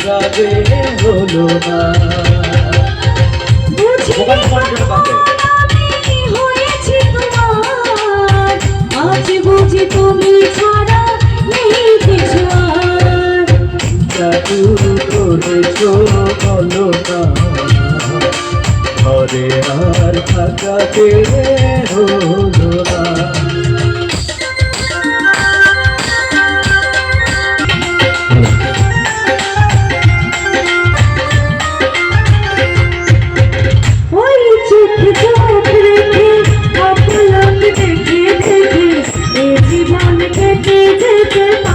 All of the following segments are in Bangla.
আর থাকা যে হলো না। আজ বুঝি তুমি ছাড়া নেই কিছু জাদু করেছ বলো না ঘরে আর থাকাতে হলো না। Thank you.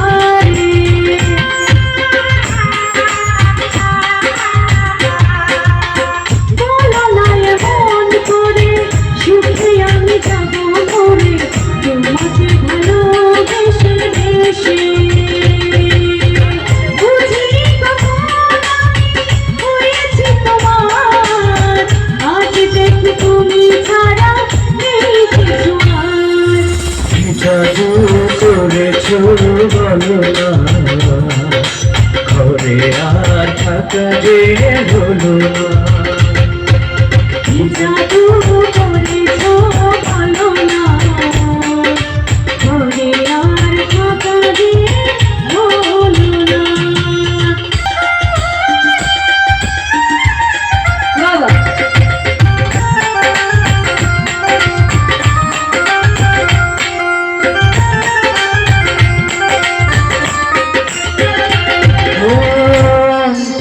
বলো না ঘরে আর থাকা যে হলো না।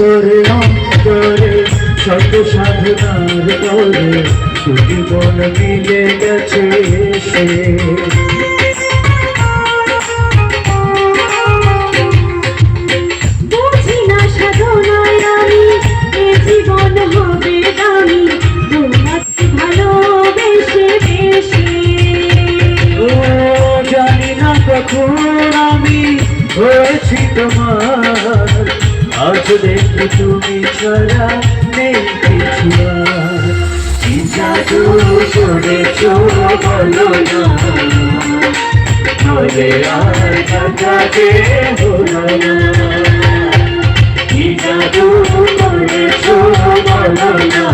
অন্তরে অন্তরে শত সাধনার তরে জীবন মিলে গেছে সে। কখন আমি হয়েছি তোমার আজ দেখি তুমি ছাড়া নেই কিছু কি জাদু করেছ বলো না। ঘরে আর থাকাতে হলো না। কি জাদু করেছ বলো না।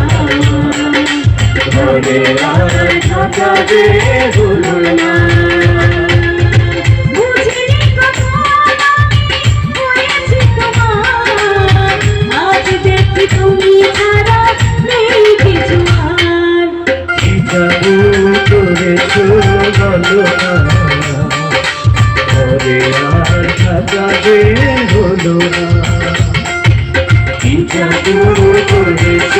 ঘরে আর থাকাতে হলো না। ঘরে আর থাকাতে হলো না। কি জাদু করেছ